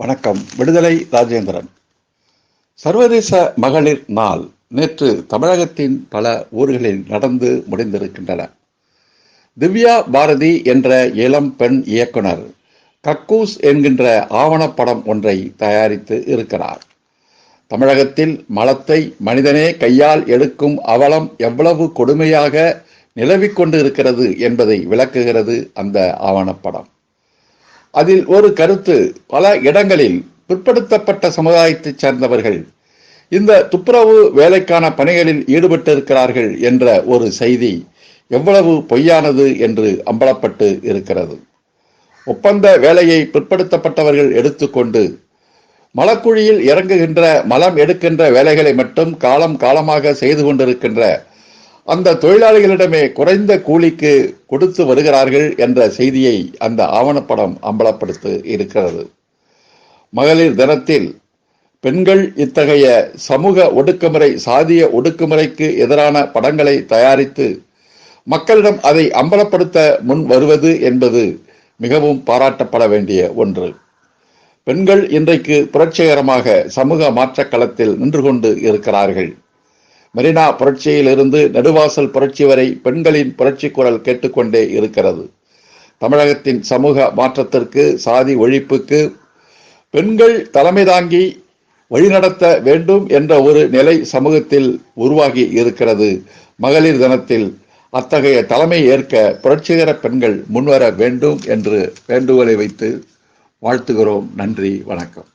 வணக்கம். விடுதலை ராஜேந்திரன். சர்வதேச மகளிர் நாள் நேற்று தமிழகத்தின் பல ஊர்களில் நடந்து முடிந்திருக்கின்றன. திவ்யா பாரதி என்ற இளம் பெண் இயக்குனர் கக்கூஸ் என்கின்ற ஆவணப்படம் ஒன்றை தயாரித்து இருக்கிறார். தமிழகத்தில் மலத்தை மனிதனே கையால் எடுக்கும் அவலம் எவ்வளவு கொடுமையாக நிலவிக் கொண்டு இருக்கிறது என்பதை விளக்குகிறது அந்த ஆவணப்படம் அதில் ஒரு கருத்து பல இடங்களில் பிற்படுத்தப்பட்ட சமுதாயத்தைச் சேர்ந்தவர்கள் இந்த துப்புரவு வேலைக்கான பணிகளில் ஈடுபட்டிருக்கிறார்கள் என்ற ஒரு செய்தி எவ்வளவு பொய்யானது என்று அம்பலப்பட்டு இருக்கிறது. ஒப்பந்த வேலையை பிற்படுத்தப்பட்டவர்கள் எடுத்துக்கொண்டு மலக்குழியில் இறங்குகின்ற மலம் எடுக்கின்ற வேலைகளை மட்டும் காலம் காலமாக செய்து கொண்டிருக்கின்ற அந்த தொழிலாளிகளிடமே குறைந்த கூலிக்கு கொடுத்து வருகிறார்கள் என்ற செய்தியை அந்த ஆவணப்படம் அம்பலப்படுத்தி இருக்கிறது. மகளிர் தினத்தில் பெண்கள் இத்தகைய சமூக ஒடுக்குமுறை சாதிய ஒடுக்குமுறைக்கு எதிரான படங்களை தயாரித்து மக்களிடம் அதை அம்பலப்படுத்த முன் வருவது என்பது மிகவும் பாராட்டப்பட வேண்டிய ஒன்று. பெண்கள் இன்றைக்கு புரட்சிகரமாக சமூக மாற்றக் களத்தில் நின்று கொண்டு இருக்கிறார்கள். மெரினா புரட்சியிலிருந்து நெடுவாசல் புரட்சி வரை பெண்களின் புரட்சி குரல் கேட்டுக்கொண்டே இருக்கிறது. தமிழகத்தின் சமூக மாற்றத்திற்கு சாதி ஒழிப்புக்கு பெண்கள் தலைமை தாங்கி வழிநடத்த வேண்டும் என்ற ஒரு நிலை சமூகத்தில் உருவாகி இருக்கிறது. மகளிர் தினத்தில் அத்தகைய தலைமை ஏற்க புரட்சிகர பெண்கள் முன்வர வேண்டும் என்று வேண்டுகோளை வைத்து வாழ்த்துகிறோம். நன்றி வணக்கம்.